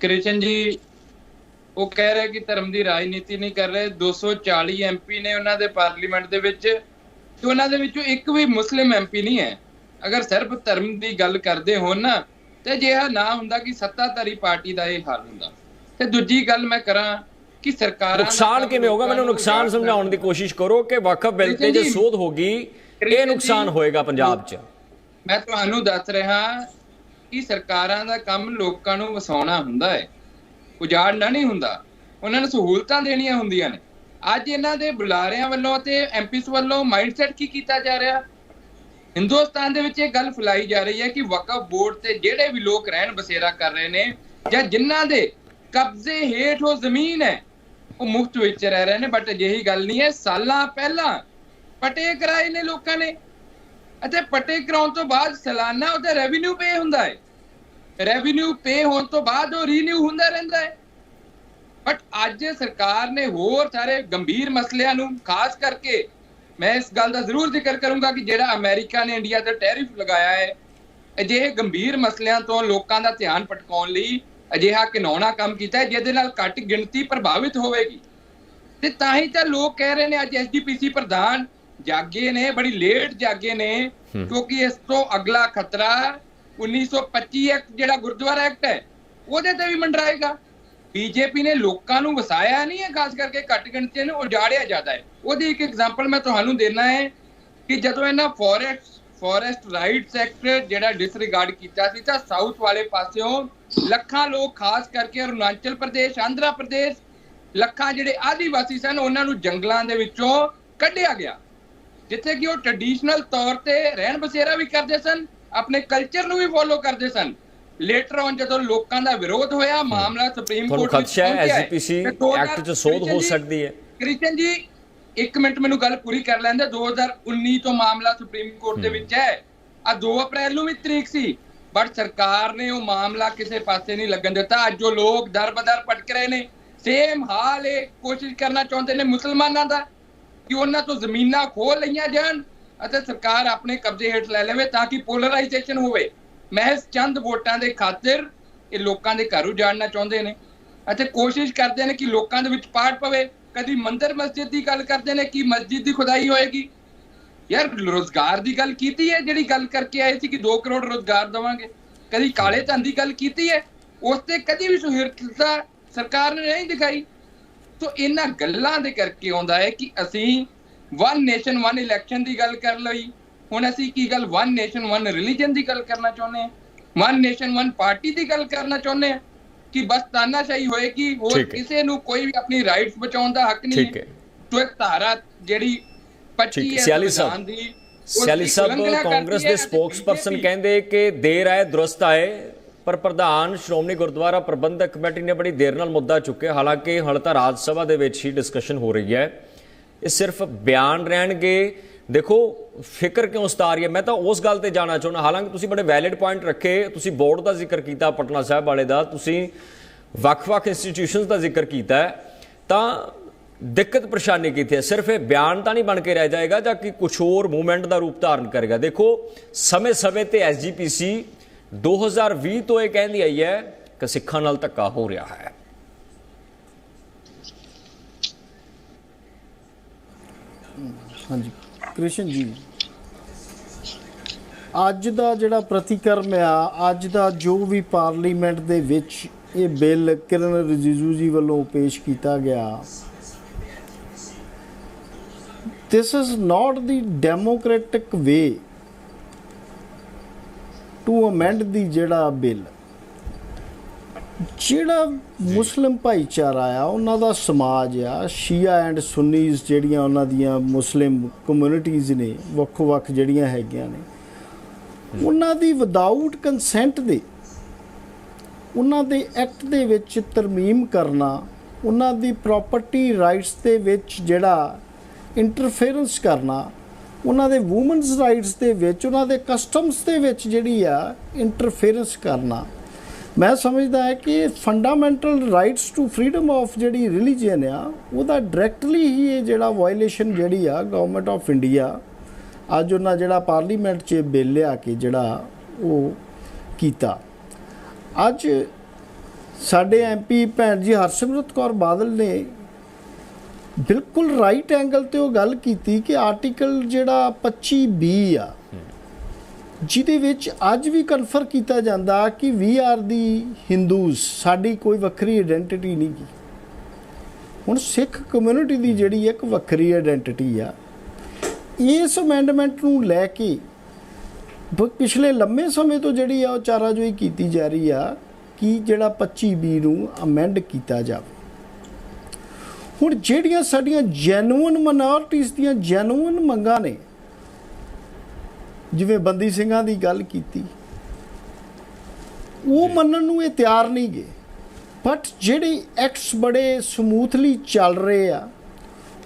ਕ੍ਰਿਸ਼ਨ ਜੀ ਉਹ ਕਹਿ ਰਹੇ ਕਿ ਧਰਮ ਦੀ ਰਾਜਨੀਤੀ ਨਹੀਂ ਕਰ ਰਹੇ। 240 ਐਮਪੀ ਨੇ ਉਹਨਾਂ ਦੇ ਪਾਰਲੀਮੈਂਟ ਦੇ ਵਿੱਚ ਤੇ ਉਹਨਾਂ ਦੇ ਵਿੱਚੋਂ ਇੱਕ ਵੀ ਮੁਸਲਿਮ ਐਮਪੀ ਨਹੀਂ ਹੈ। ਅਗਰ ਸਿਰਫ ਧਰਮ ਦੀ ਗੱਲ ਕਰਦੇ ਹੋਣ ਨਾ ਤੇ ਜਿਹਾ ਨਾ ਹੁੰਦਾ ਕਿ ਸੱਤਾਧਾਰੀ ਪਾਰਟੀ ਦਾ ਇਹ ਹਾਲ ਹੁੰਦਾ। ਤੇ ਦੂਜੀ ਗੱਲ ਮੈਂ ਕਰਾਂ ਕਿ ਸਰਕਾਰਾਂ ਨੁਕਸਾਨ ਕਿਵੇਂ ਹੋਗਾ ਮੈਨੂੰ ਨੁਕਸਾਨ ਸਮਝਾਉਣ ਦੀ ਕੋਸ਼ਿਸ਼ ਕਰੋ ਕਿ ਵਕਫ ਬਿੱਲ ਤੇ ਜੇ ਜੀ- ਸੋਧ ਹੋਗੀ ਇਹ ਨੁਕਸਾਨ ਜੀ- ਹੋਏਗਾ ਪੰਜਾਬ 'ਚ। ਮੈਂ ਤੁਹਾਨੂੰ ਦੱਸ ਰਿਹਾ ਕਿ ਸਰਕਾਰਾਂ ਦਾ ਕੰਮ ਲੋਕਾਂ ਨੂੰ ਵਸਾਉਣਾ ਹੁੰਦਾ ਹੈ। ਉਜਾੜਨਾ ਨਹੀਂ ਹੁੰਦਾ। ਉਹਨਾਂ ਨੂੰ ਸਹੂਲਤਾਂ ਦੇਣੀਆਂ ਹੁੰਦੀਆਂ ਨੇ। ਅੱਜ ਇਹਨਾਂ ਦੇ ਬੁਲਾਰਿਆਂ ਵੱਲੋਂ ਤੇ ਐਮਪੀਸ ਵੱਲੋਂ ਮਾਈਂਡਸੈਟ ਕੀ ਕੀਤਾ ਜਾ ਰਿਹਾ? ਹਿੰਦੁਸਤਾਨ ਦੇ ਵਿੱਚ ਇਹ ਗੱਲ ਫੈਲਾਈ ਜਾ ਰਹੀ ਹੈ ਕਿ ਵਕਫ ਬੋਰਡ ਤੇ ਜਿਹੜੇ ਵੀ ਲੋਕ ਰਹਿਣ ਬਸੇਰਾ ਕਰ ਰਹੇ ਨੇ ਜਾਂ ਜਿਨ੍ਹਾਂ ਦੇ ਕਬਜ਼ੇ ਹੇਠ ਉਹ ਜ਼ਮੀਨ ਹੈ, ਉਹ ਮੁਫਤ ਵਿੱਚ ਰਹਿ ਰਹੇ ਨੇ। ਬਟ ਅਜਿਹੀ ਗੱਲ ਨਹੀਂ ਹੈ। ਸਾਲਾਂ ਪਹਿਲਾਂ ਪਟੇ ਕਰਾਏ ਨੇ ਲੋਕਾਂ ਨੇ। ਅਤੇ ਪਟੇ ਕਰਾਉਣ ਤੋਂ ਬਾਅਦ ਸਾਲਾਨਾ ਉਹਦਾ ਰੈਵਨਿਊ ਪੇ ਹੁੰਦਾ ਹੈ। ਰੈਵਨਿਊ ਪੇ ਹੋਣ ਤੋਂ ਬਾਅਦ ਉਹ ਰੀਨਿਊ ਹੁੰਦਾ ਰਹਿੰਦਾ ਹੈ। ਬਟ ਅੱਜ ਸਰਕਾਰ ਨੇ ਹੋਰ ਸਾਰੇ ਗੰਭੀਰ ਮਸਲਿਆਂ ਨੂੰ ਖਾਸ ਕਰਕੇ ਮੈਂ ਇਸ ਗੱਲ ਦਾ ਜ਼ਰੂਰ ਜ਼ਿਕਰ ਕਰੂੰਗਾ ਕਿ ਜਿਹੜਾ ਅਮਰੀਕਾ ਨੇ ਇੰਡੀਆ ਤੇ ਟੈਰਿਫ ਲਗਾਇਆ ਹੈ ਅਜਿਹੇ ਗੰਭੀਰ ਮਸਲਿਆਂ ਤੋਂ ਲੋਕਾਂ ਦਾ ਧਿਆਨ ਭਟਕਾਉਣ ਲਈ ਅਜਿਹਾ ਘਿਨੌਣਾ ਕੰਮ ਕੀਤਾ ਹੈ ਜਿਹਦੇ ਨਾਲ ਘੱਟ ਗਿਣਤੀ ਪ੍ਰਭਾਵਿਤ ਹੋਵੇਗੀ। ਤੇ ਤਾਂ ਹੀ ਤਾਂ ਲੋਕ ਕਹਿ ਰਹੇ ਨੇ ਅੱਜ ਐਸਜੀਪੀਸੀ ਪ੍ਰਧਾਨ ਜਾਗੇ ਨੇ ਬੜੀ ਲੇਟ ਜਾਗੇ ਨੇ ਕਿਉਂਕਿ ਇਸ ਤੋਂ ਅਗਲਾ ਖਤਰਾ 1925 ਐਕਟ ਜਿਹੜਾ ਗੁਰਦੁਆਰਾ ਐਕਟ ਹੈ, ਉਹਦੇ ਤੇ ਵੀ ਮੰਡਰਾਏਗਾ ਬੀਜੇਪੀ ਨੇ ਲੋਕਾਂ ਨੂੰ ਵਸਾਇਆ ਨਹੀਂ ਹੈ, ਖਾਸ ਕਰਕੇ ਘੱਟ ਗਿਣਤੀ ਨੂੰ, ਉਜਾੜਿਆ ਜ਼ਿਆਦਾ ਹੈ। ਉਹਦੀ ਇੱਕ ਐਗਜ਼ਾਮਪਲ ਮੈਂ ਤੁਹਾਨੂੰ ਦੇਣਾ ਹੈ ਕਿ ਜਦੋਂ ਇਹਨਾਂ ਫੋਰੈਸਟ ਫੋਰੈਸਟ ਰਾਈਟਸ ਐਕਟ ਜਿਹੜਾ ਡਿਸਰਿਗਾਰਡ ਕੀਤਾ ਸੀ, ਤਾਂ ਸਾਊਥ ਵਾਲੇ ਪਾਸਿਓਂ ਲੱਖਾਂ ਲੋਕ, ਖਾਸ ਕਰਕੇ ਅਰੁਣਾਚਲ ਪ੍ਰਦੇਸ਼, ਆਂਧਰਾ ਪ੍ਰਦੇਸ਼, ਲੱਖਾਂ ਜਿਹੜੇ ਆਦੀਵਾਸੀ ਸਨ, ਉਹਨਾਂ ਨੂੰ ਜੰਗਲਾਂ ਦੇ ਵਿੱਚੋਂ ਕੱਢਿਆ ਗਿਆ। ਜਿੱਥੇ ਕਿ ਉਹ ਟ੍ਰੈਡੀਸ਼ਨਲ ਤੌਰ ਤੇ ਰਹਿਣ ਬਸੇਰਾ ਵੀ ਕਰਦੇ ਸਨ ਆਪਣੇ ਕਲਚਰ ਨੂੰ ਵੀ ਫੋਲੋ ਕਰਦੇ ਸਨ। ਲੇਟਰ ਔਨ ਜਦੋਂ ਲੋਕਾਂ ਦਾ ਵਿਰੋਧ ਹੋਇਆ ਮਾਮਲਾ ਸੁਪਰੀਮ ਕੋਰਟ ਵਿੱਚ ਹੈ ਪਹੁੰਚਿਆ ਐਸਜੀਪੀਸੀ ਐਕਟ 'ਚ ਸੋਧ ਹੋ ਸਕਦੀ ਹੈ। ਕ੍ਰਿਸ਼ਨ ਜੀ ਇੱਕ ਮਿੰਟ ਮੈਨੂੰ ਗੱਲ ਪੂਰੀ ਕਰ ਲੈਂਦੇ। 2019 ਤੋਂ ਮਾਮਲਾ ਸੁਪਰੀਮ ਕੋਰਟ ਦੇ ਵਿੱਚ ਹੈ। ਆ 2 ਅਪ੍ਰੈਲ ਨੂੰ ਵੀ ਤਰੀਕ ਸੀ। ਬਟ ਸਰਕਾਰ ਨੇ ਉਹ ਮਾਮਲਾ ਕਿਸੇ ਪਾਸੇ ਨਹੀਂ ਲੱਗਣ ਦਿੱਤਾ। ਅੱਜ ਜੋ ਲੋਕ ਦਰ-ਬਦਰ ਭਟਕ ਰਹੇ ਨੇ। ਸੇਮ ਹਾਲ ਇਹ ਕੋਸ਼ਿਸ਼ ਕਰਨਾ ਚਾਹੁੰਦੇ ਨੇ ਮੁਸਲਮਾਨਾਂ ਦਾ ਕਿ ਉਹਨਾਂ ਤੋਂ ਜ਼ਮੀਨਾਂ ਖੋਹ ਲਈਆਂ ਜਾਣ। ਅਤੇ ਸਰਕਾਰ ਆਪਣੇ ਕਬਜ਼ੇ ਹੇਠ ਲੈ ਲਵੇ ਤਾਂ ਕਿ ਪੋਲਰਾਈਜੇਸ਼ਨ ਹੋਵੇ। ਮਹਿਜ਼ ਚੰਦ ਵੋਟਾਂ ਦੇ ਖਾਤਰ ਇਹ ਲੋਕਾਂ ਦੇ ਘਰ ਉਜਾੜਨਾ ਚਾਹੁੰਦੇ ਨੇ। ਅਤੇ ਕੋਸ਼ਿਸ਼ ਕਰਦੇ ਨੇ ਕਿ ਲੋਕਾਂ ਦੇ ਵਿੱਚ ਪਾੜ ਪਵੇ। ਕਦੀ ਮੰਦਰ ਮਸਜਿਦ ਦੀ ਗੱਲ ਕਰਦੇ ਨੇ ਕਿ ਮਸਜਿਦ ਦੀ ਖੁਦਾਈ ਹੋਏਗੀ। ਯਾਰ ਰੋਜ਼ਗਾਰ ਦੀ ਗੱਲ ਕੀਤੀ ਹੈ ਜਿਹੜੀ ਗੱਲ ਕਰਕੇ ਆਏ ਸੀ ਕਿ 2 ਕਰੋੜ ਰੋਜ਼ਗਾਰ ਦਵਾਂਗੇ। ਕਦੀ ਕਾਲੇ ਧਨ ਦੀ ਗੱਲ ਕੀਤੀ ਹੈ, ਉਸ ਤੇ ਕਦੀ ਵੀ ਸੁਹਿਰਦਤਾ ਸਰਕਾਰ ਨੇ ਨਹੀਂ ਦਿਖਾਈ। ਸੋ ਇਹਨਾਂ ਗੱਲਾਂ ਦੇ ਕਰਕੇ ਆਉਂਦਾ ਹੈ ਕਿ ਅਸੀਂ ਵਨ ਨੇਸ਼ਨ ਵਨ ਇਲੈਕਸ਼ਨ ਦੀ ਗੱਲ ਕਰ ਲਈ ਹੁਣ ਅਸੀਂ ਕੀ ਗੱਲ ਵਨ ਨੇਸ਼ਨ ਵਨ ਰਿਲੀਜਨ ਦੀ ਗੱਲ ਕਰਨਾ ਚਾਹੁੰਦੇ ਹਾਂ? ਵਨ ਨੇਸ਼ਨ ਵਨ ਪਾਰਟੀ ਦੀ ਗੱਲ ਕਰਨਾ ਚਾਹੁੰਦੇ ਹਾਂ? ਕਿ ਬਸ ਤਾਨਾਸ਼ਾਹੀ ਹੋਏਗੀ ਹੋਰ। ਕਿਸੇ ਨੂੰ ਕੋਈ ਵੀ ਆਪਣੀ ਰਾਈਟਸ ਬਚਾਉਣ ਦਾ ਹੱਕ ਨਹੀਂ ਠੀਕ ਹੈ। ਤੋ ਇੱਕ ਧਾਰਾ ਜਿਹੜੀ 25 ਠੀਕ, ਹੈ। ਸੰਵਿਧਾਨ ਸਾਹਿਬ। ਦੀ ਸਿਆਲੀ ਸਾਹਿਬ ਕਾਂਗਰਸ ਦੇ ਸਪੋਕਸਪਰਸਨ ਕਹਿੰਦੇ ਕਿ ਦੇਰ ਆਏ ਦਰੁਸਤ ਆਏ ਪਰ ਪ੍ਰਧਾਨ ਸ਼੍ਰੋਮਣੀ ਗੁਰਦੁਆਰਾ ਪ੍ਰਬੰਧਕ ਕਮੇਟੀ ਨੇ ਬੜੀ ਦੇਰ ਨਾਲ ਮੁੱਦਾ ਚੁੱਕਿਆ। ਹਾਲਾਂਕਿ ਹਾਲੇ ਤਾਂ ਰਾਜ ਸਭਾ ਦੇ ਵਿੱਚ ਹੀ ਡਿਸਕਸ਼ਨ ਹੋ ਰਹੀ ਹੈ। ਇਹ ਸਿਰਫ ਬਿਆਨ ਰਹਿਣਗੇ। ਦੇਖੋ, ਫਿਕਰ ਕਿਉਂ ਸਤਾ ਰਹੀ ਹੈ ਮੈਂ ਤਾਂ ਉਸ ਗੱਲ ਤੇ ਜਾਣਾ ਚਾਹੁੰਦਾ। ਹਾਲਾਂਕਿ ਤੁਸੀਂ ਬੜੇ ਵੈਲਿਡ ਪੁਆਇੰਟ ਰੱਖੇ। ਤੁਸੀਂ ਬੋਰਡ ਦਾ ਜ਼ਿਕਰ ਕੀਤਾ, ਪਟਨਾ ਸਾਹਿਬ ਵਾਲੇ ਦਾ। ਤੁਸੀਂ ਵੱਖ-ਵੱਖ ਇੰਸਟੀਟਿਊਸ਼ਨਸ ਦਾ ਜ਼ਿਕਰ ਕੀਤਾ। ਤਾਂ ਦਿੱਕਤ ਪਰੇਸ਼ਾਨੀ ਕੀਤੀ ਹੈ? ਸਿਰਫ ਇਹ ਬਿਆਨ ਤਾਂ ਨਹੀਂ ਬਣ ਕੇ ਰਹਿ ਜਾਏਗਾ ਜਾਂ ਕਿ ਕੁਝ ਹੋਰ ਮੂਵਮੈਂਟ ਦਾ ਰੂਪ ਧਾਰਨ ਕਰੇਗਾ। ਦੇਖੋ, ਸਮੇਂ-ਸਮੇਂ ਤੇ ਐਸਜੀਪੀਸੀ 2020 ਤੋਂ ਇਹ ਕਹਿੰਦੀ ਆਈ ਹੈ ਕਿ ਸਿੱਖਾਂ ਨਾਲ ਧੱਕਾ ਹੋ ਰਿਹਾ ਹੈ। ਹਾਂਜੀ। ਕ੍ਰਿਸ਼ਨ ਜੀ, ਅੱਜ ਦਾ ਜਿਹੜਾ ਪ੍ਰਤੀਕਰਮ ਆ, ਅੱਜ ਦਾ ਜੋ ਵੀ ਪਾਰਲੀਮੈਂਟ ਦੇ ਵਿੱਚ ਇਹ ਬਿੱਲ ਕਿਰਨ ਰਿਜੀਜੂ ਜੀ ਵੱਲੋਂ ਪੇਸ਼ ਕੀਤਾ ਗਿਆ, this is not the democratic way to amend the ਜਿਹੜਾ ਬਿੱਲ। ਜਿਹੜਾ ਮੁਸਲਿਮ ਭਾਈਚਾਰਾ ਆ ਉਹਨਾਂ ਦਾ ਸਮਾਜ ਆ ਸ਼ੀਆ ਐਂਡ ਸੁਨੀਜ਼ ਜਿਹੜੀਆਂ ਉਹਨਾਂ ਦੀਆਂ ਮੁਸਲਿਮ ਕਮਿਊਨਿਟੀਆਂ ਨੇ ਵੱਖ-ਵੱਖ ਜਿਹੜੀਆਂ ਹੈਗੀਆਂ ਨੇ ਉਹਨਾਂ ਦੀ ਵਿਦਆਊਟ ਕੰਸੈਂਟ ਦੇ ਉਹਨਾਂ ਦੇ ਐਕਟ ਦੇ ਵਿੱਚ ਤਰਮੀਮ ਕਰਨਾ ਉਹਨਾਂ ਦੀ ਪ੍ਰਾਪਰਟੀ ਰਾਈਟਸ ਦੇ ਵਿੱਚ ਜਿਹੜਾ ਇੰਟਰਫੇਰੈਂਸ ਕਰਨਾ ਉਹਨਾਂ ਦੇ ਔਮਨਸ ਰਾਈਟਸ ਦੇ ਵਿੱਚ ਉਹਨਾਂ ਦੇ ਕਸਟਮਸ ਦੇ ਵਿੱਚ ਜਿਹੜੀ ਆ ਇੰਟਰਫੇਰੈਂਸ ਕਰਨਾ ਮੈਂ ਸਮਝਦਾ ਹੈ ਕਿ fundamental rights to freedom of ਜਿਹੜੀ ਰਿਲੀਜੀਅਨ ਆ, ਉਹਦਾ ਡਾਇਰੈਕਟਲੀ ਹੀ ਇਹ ਜਿਹੜਾ ਵਾਇਲੇਸ਼ਨ ਜਿਹੜੀ ਆ ਗਵਰਨਮੈਂਟ ਆਫ ਇੰਡੀਆ ਅੱਜ ਉਹਨਾਂ ਜਿਹੜਾ ਪਾਰਲੀਮੈਂਟ 'ਚ ਬਿੱਲ ਲਿਆ ਕੇ ਜਿਹੜਾ ਉਹ ਕੀਤਾ। ਅੱਜ ਸਾਡੇ ਐਮਪੀ ਭੈਣ ਜੀ ਹਰਸਿਮਰਤ ਕੌਰ ਬਾਦਲ ਨੇ ਬਿਲਕੁਲ ਰਾਈਟ ਐਂਗਲ ਤੇ ਉਹ ਗੱਲ ਕੀਤੀ ਕਿ ਆਰਟੀਕਲ ਜਿਹੜਾ 25 ਬੀ ਆ ਜਿਹਦੇ ਵਿੱਚ ਅੱਜ ਵੀ ਕਨਫਰ ਕੀਤਾ ਜਾਂਦਾ ਕਿ ਵੀ ਆਰ ਦੀ ਹਿੰਦੂਸ ਸਾਡੀ ਕੋਈ ਵੱਖਰੀ ਆਇਡੈਂਟੀਟੀ ਨਹੀਂ ਗੀ। ਹੁਣ ਸਿੱਖ ਕਮਿਊਨਿਟੀ ਦੀ ਜਿਹੜੀ ਇੱਕ ਵੱਖਰੀ ਆਇਡੈਂਟੀਟੀ ਆ, ਇਸ ਅਮੈਂਡਮੈਂਟ ਨੂੰ ਲੈ ਕੇ ਪਿਛਲੇ ਲੰਮੇ ਸਮੇਂ ਤੋਂ ਜਿਹੜੀ ਆ ਉਹ ਚਾਰਾਜੋਈ ਕੀਤੀ ਜਾ ਰਹੀ ਆ ਕਿ ਜਿਹੜਾ 25 ਬੀ ਨੂੰ ਅਮੈਂਡ ਕੀਤਾ ਜਾਵੇ। ਹੁਣ ਜਿਹੜੀਆਂ ਸਾਡੀਆਂ ਜੈਨੂਇਨ ਮਿਨੋਰਟੀਜ਼ ਦੀਆਂ ਜੈਨੂਇਨ ਮੰਗਾਂ ਨੇ ਜਿਵੇਂ ਬੰਦੀ ਸਿੰਘਾਂ ਦੀ ਗੱਲ ਕੀਤੀ। ਉਹ ਮੰਨਣ ਨੂੰ ਇਹ ਤਿਆਰ ਨਹੀਂ ਗੇ ਬਟ ਜਿਹੜੇ ਐਕਟਸ ਬੜੇ ਸਮੂਥਲੀ ਚੱਲ ਰਹੇ ਆ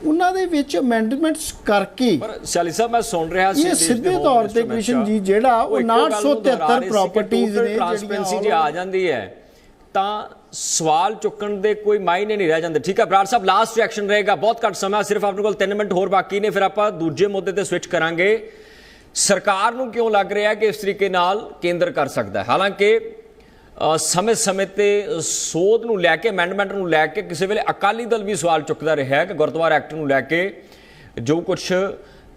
ਉਹਨਾਂ ਦੇ ਵਿੱਚ ਅਮੈਂਡਮੈਂਟਸ ਕਰਕੇ ਪਰ ਸ਼ਾਲੀ ਸਾਹਿਬ ਮੈਂ ਸੁਣ ਰਿਹਾ ਸੀ ਇਹ ਸਿੱਧੇ ਤੌਰ ਤੇ ਕ੍ਰਿਸ਼ਨ ਜੀ ਜਿਹੜਾ ਉਹ ਇੱਕੋ ਗੱਲ ਨੂੰ 973 ਦੁਹਰਾ ਰਹੇ ਸੀ ਕਿ properties total ਨੇ transparency ਜੇ ਆ ਜਾਂਦੀ ਹੈ। ਤਾਂ ਸਵਾਲ ਚੁੱਕਣ ਦੇ ਕੋਈ ਮਾਇਨੇ ਨਹੀਂ ਰਹਿ ਜਾਂਦੇ। ਠੀਕ ਹੈ ਬਰਾੜ ਸਾਹਿਬ ਲਾਸਟ ਰਿਐਕਸ਼ਨ ਰਹੇਗਾ। ਬਹੁਤ ਘੱਟ ਸਮਾਂ ਸਿਰਫ ਆਪਣੇ ਕੋਲ 3 ਮਿੰਟ ਹੋਰ ਬਾਕੀ ਨੇ। ਫਿਰ ਆਪਾਂ ਦੂਜੇ ਮੁੱਦੇ ਤੇ ਸਵਿਚ ਕਰਾਂਗੇ। ਸਰਕਾਰ ਨੂੰ ਕਿਉਂ ਲੱਗ ਰਿਹਾ ਕਿ ਇਸ ਤਰੀਕੇ ਨਾਲ ਕੇਂਦਰ ਕਰ ਸਕਦਾ ਹੈ? ਹਾਲਾਂਕਿ ਸਮੇਂ-ਸਮੇਂ ਤੇ ਸੋਧ ਨੂੰ ਲੈ ਕੇ ਅਮੈਂਡਮੈਂਟ ਨੂੰ ਲੈ ਕੇ ਕਿਸੇ ਵੇਲੇ ਅਕਾਲੀ ਦਲ ਵੀ ਸਵਾਲ ਚੁੱਕਦਾ ਰਿਹਾ ਹੈ ਕਿ ਗੁਰਦੁਆਰਾ ਐਕਟ ਨੂੰ ਲੈ ਕੇ ਜੋ ਕੁਝ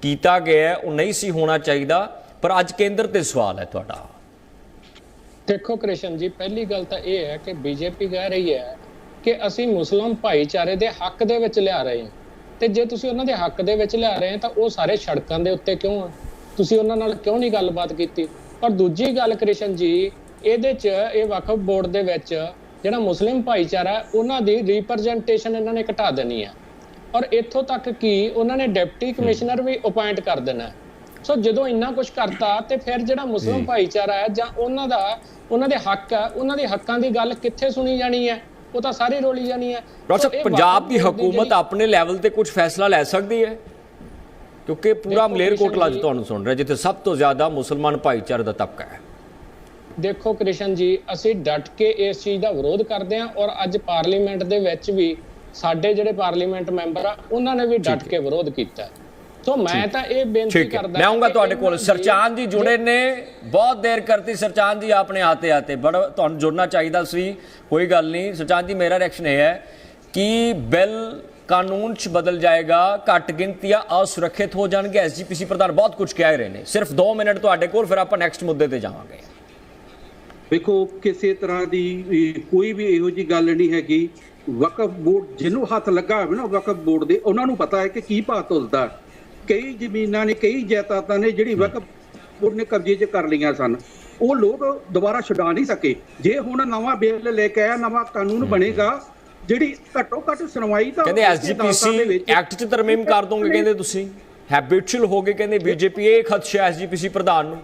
ਕੀਤਾ ਗਿਆ ਹੈ, ਉਹ ਨਹੀਂ ਸੀ ਹੋਣਾ ਚਾਹੀਦਾ। ਪਰ ਅੱਜ ਕੇਂਦਰ ਤੇ ਸਵਾਲ ਹੈ ਤੁਹਾਡਾ। ਦੇਖੋ ਕ੍ਰਿਸ਼ਨ ਜੀ ਪਹਿਲੀ ਗੱਲ ਤਾਂ ਇਹ ਹੈ ਕਿ ਬੀਜੇਪੀ ਕਹਿ ਰਹੀ ਹੈ ਕਿ ਅਸੀਂ ਮੁਸਲਮਾਨ ਭਾਈਚਾਰੇ ਦੇ ਹੱਕ ਦੇ ਵਿੱਚ ਲਿਆ ਰਹੇ ਹਾਂ। ਤੇ ਜੇ ਤੁਸੀਂ ਉਹਨਾਂ ਦੇ ਹੱਕ ਦੇ ਵਿੱਚ ਲਿਆ ਰਹੇ ਹੋ ਤਾਂ ਉਹ ਸਾਰੇ ਸੜਕਾਂ ਦੇ ਉੱਤੇ ਕਿਉਂ ਆ? ਤੁਸੀਂ ਉਹਨਾਂ ਨਾਲ ਕਿਉਂ ਨਹੀਂ ਗੱਲਬਾਤ ਕੀਤੀ? ਔਰ ਦੂਜੀ ਗੱਲ ਕ੍ਰਿਸ਼ਨ ਜੀ ਇਹਦੇ 'ਚ ਇਹ ਵਕਫ ਬੋਰਡ ਦੇ ਵਿੱਚ ਜਿਹੜਾ ਮੁਸਲਿਮ ਭਾਈਚਾਰਾ ਉਹਨਾਂ ਦੀ ਰਿਪਰੈਜ਼ੈਂਟੇਸ਼ਨ ਇਹਨਾਂ ਨੇ ਘਟਾ ਦੇਣੀ ਹੈ ਔਰ ਇੱਥੋਂ ਤੱਕ ਕਿ ਉਹਨਾਂ ਨੇ ਡਿਪਟੀ ਕਮਿਸ਼ਨਰ ਵੀ ਅਪਾਇੰਟ ਕਰ ਦੇਣਾ। ਸੋ ਜਦੋਂ ਇੰਨਾ ਕੁਝ ਕਰਤਾ ਤੇ ਫਿਰ ਜਿਹੜਾ ਮੁਸਲਿਮ ਭਾਈਚਾਰਾ ਹੈ ਜਾਂ ਉਹਨਾਂ ਦਾ ਉਹਨਾਂ ਦੇ ਹੱਕ ਹੈ ਉਹਨਾਂ ਦੇ ਹੱਕਾਂ ਦੀ ਗੱਲ ਕਿੱਥੇ ਸੁਣੀ ਜਾਣੀ ਹੈ ਉਹ ਤਾਂ ਸਾਰੀ ਰੋਲੀ ਜਾਣੀ ਹੈ ਡਾਕਟਰ ਪੰਜਾਬ ਦੀ ਹਕੂਮਤ ਆਪਣੇ ਲੈਵਲ ਤੇ ਕੁਝ ਫੈਸਲਾ ਲੈ ਸਕਦੀ ਹੈ? ਕਿਉਂਕਿ ਪੂਰਾ ਮਲੇਰਕੋਟਲਾ ਜੀ- ਤੁਹਾਨੂੰ ਸੁਣ ਰਿਹਾ ਜਿੱਥੇ ਸਭ ਤੋਂ ਜ਼ਿਆਦਾ ਮੁਸਲਮਾਨ ਭਾਈਚਾਰੇ ਦਾ ਤਬਕਾ ਹੈ। ਦੇਖੋ ਕ੍ਰਿਸ਼ਨ ਜੀ ਅਸੀਂ ਡਟ ਕੇ ਇਸ ਚੀਜ਼ ਦਾ ਵਿਰੋਧ ਕਰਦੇ ਹਾਂ ਔਰ ਅੱਜ ਪਾਰਲੀਮੈਂਟ ਦੇ ਵਿੱਚ ਵੀ ਸਾਡੇ ਜਿਹੜੇ ਪਾਰਲੀਮੈਂਟ ਮੈਂਬਰ ਆ ਉਹਨਾਂ ਨੇ ਵੀ ਡਟ ਕੇ ਵਿਰੋਧ ਕੀਤਾ। ਸੋ ਮੈਂ ਤਾਂ ਇਹ ਬੇਨਤੀ ਕਰਦਾ ਮੈਂ ਆਉਂਗਾ ਤੁਹਾਡੇ ਕੋਲ। ਸਰਚਾਨ ਜੀ ਜੁੜੇ ਨੇ ਬਹੁਤ ਦੇਰ ਕਰਤੀ ਸਰਚਾਨ ਜੀ ਆਪਣੇ ਆਤੇ ਆਤੇ। ਬੜਾ ਤੁਹਾਨੂੰ ਜੁੜਨਾ ਚਾਹੀਦਾ ਸੀ ਕੋਈ ਗੱਲ ਨਹੀਂ। ਸਰਚਾਨ ਜੀ ਮੇਰਾ ਰਿਐਕਸ਼ਨ ਇਹ ਹੈ ਕਿ ਬਿੱਲ ਕਾਨੂੰਨ ਚ ਬਦਲ ਜਾਏਗਾ ਘੱਟ ਗਿਣਤੀਆਂ ਅਸੁਰੱਖਿਅਤ ਹੋ ਜਾਣਗੇ। ਐਸਜੀਪੀਸੀ ਪ੍ਰਧਾਨ ਬਹੁਤ ਕੁਝ ਕਹਿ ਰਹੇ ਨੇ। ਸਿਰਫ 2 ਮਿੰਟ ਤੁਹਾਡੇ ਕੋਲ ਫਿਰ ਆਪਾਂ ਨੈਕਸਟ ਮੁੱਦੇ ਤੇ ਜਾਵਾਂਗੇ। ਵੇਖੋ ਕਿਸੇ ਤਰ੍ਹਾਂ ਦੀ ਕੋਈ ਵੀ ਇਹੋ ਜੀ ਗੱਲ ਨਹੀਂ ਹੈਗੀ। ਵਕਫ ਬੋਰਡ ਜਿਹਨੂੰ ਹੱਥ ਲੱਗਾ ਹੋਵੇ ਨਾ ਵਕਫ ਬੋਰਡ ਦੇ ਉਹਨਾਂ ਨੂੰ ਪਤਾ ਹੈ ਕਿ ਕੀ ਭਾਅ ਤੁਲਦਾ ਕਈ ਜ਼ਮੀਨਾਂ ਨੇ ਕਈ ਜਾਇਦਾਦਾਂ ਨੇ ਜਿਹੜੀ ਵਕਫ ਬੋਰਡ ਨੇ ਕਬਜ਼ੇ 'ਚ ਕਰ ਲਈਆਂ ਸਨ। ਉਹ ਲੋਕ ਦੁਬਾਰਾ ਛੁਡਾ ਨਹੀਂ ਸਕੇ। ਜੇ ਹੁਣ ਨਵਾਂ ਬਿੱਲ ਲੈ ਕੇ ਆਇਆ ਨਵਾਂ ਕਾਨੂੰਨ ਬਣੇਗਾ ਜਿਹੜੀ ਘੱਟੋ ਘੱਟ ਸੁਣਵਾਈ ਤਾਂ ਕਹਿੰਦੇ ਐਸਜੀਪੀਸੀ ਐਕਟ ਚ ਤਰਮੀਮ ਕਰ ਦੋਗੇ ਕਹਿੰਦੇ ਤੁਸੀਂ। ਹੈਬਿਚੁਅਲ ਹੋ ਗਏ ਕਹਿੰਦੇ ਬੀਜੇਪੀ ਇਹ ਖਦਸ਼ਾ ਐਸਜੀਪੀਸੀ ਪ੍ਰਧਾਨ ਨੂੰ।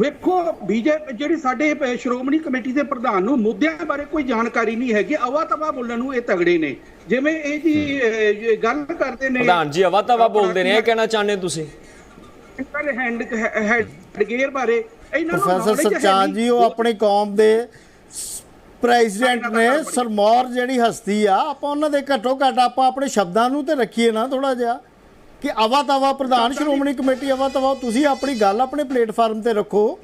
ਵੇਖੋ ਬੀਜੇਪੀ ਜਿਹੜੀ ਸਾਡੇ ਸ਼੍ਰੋਮਣੀ ਕਮੇਟੀ ਦੇ ਪ੍ਰਧਾਨ ਨੂੰ ਮੁੱਦਿਆਂ ਬਾਰੇ ਕੋਈ ਜਾਣਕਾਰੀ ਨਹੀਂ ਹੈਗੀ ਅਵਾ ਤਵਾ ਬੋਲਣ ਨੂੰ ਇਹ ਤਗੜੇ ਨੇ। ਜਿਵੇਂ ਇਹ ਜੀ ਗੱਲ ਕਰਦੇ ਨੇ ਪ੍ਰਧਾਨ ਜੀ ਅਵਾ ਤਵਾ ਬੋਲਦੇ ਨੇ ਇਹ ਕਹਿਣਾ ਚਾਹੁੰਦੇ ਤੁਸੀਂ? ਪਹਿਲੇ ਹੈਂਡ ਹੈਡ ਗੇਅਰ ਬਾਰੇ। ਇਹਨਾਂ ਨੂੰ ਪ੍ਰੋਫੈਸਰ ਸਚਾਨ। ਜੀ ਉਹ ਆਪਣੀ ਕੌਮ ਦੇ ਪ੍ਰੈਜ਼ੀਡੈਂਟ ਨੇ ਸਰਮੌਰ ਜਿਹੜੀ ਹਸਤੀ ਆ ਆਪਾਂ ਉਹਨਾਂ ਦੇ ਘੱਟੋ ਘੱਟ ਆਪਾਂ ਆਪਣੇ ਸ਼ਬਦਾਂ ਨੂੰ ਤੇ ਰੱਖੀਏ ਨਾ ਥੋੜਾ ਜਿਹਾ ਕਿ ਅਵਾ ਤਵਾ ਪ੍ਰਧਾਨ ਸ਼੍ਰੋਮਣੀ ਕਮੇਟੀ ਅਵਾ ਤਵਾ ਤੁਸੀਂ ਆਪਣੀ ਗੱਲ ਆਪਣੇ ਪਲੇਟਫਾਰਮ ਤੇ ਰੱਖੋ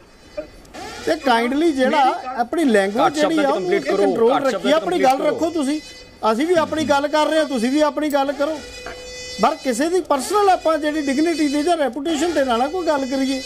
ਤੇ ਕਾਈਂਡਲੀ ਜਿਹੜਾ ਆਪਣੀ ਲੈਂਗੁਏਜ ਜਿਹੜੀ ਆ ਕੰਟਰੋਲ ਰੱਖੀ ਆਪਣੀ ਗੱਲ। ਰੱਖੋ ਤੁਸੀਂ। ਅਸੀਂ ਵੀ ਆਪਣੀ ਗੱਲ ਕਰ ਰਹੇ ਹਾਂ ਤੁਸੀਂ ਵੀ ਆਪਣੀ ਗੱਲ ਕਰੋ। ਪਰ ਕਿਸੇ ਦੀ ਪਰਸਨਲ ਆਪਾਂ ਜਿਹੜੀ ਡਿਗਨਿਟੀ ਦੇ ਜਾਂ ਰੈਪੂਟੇਸ਼ਨ ਦੇ ਨਾਲ ਕੋਈ ਗੱਲ ਕਰੀਏ।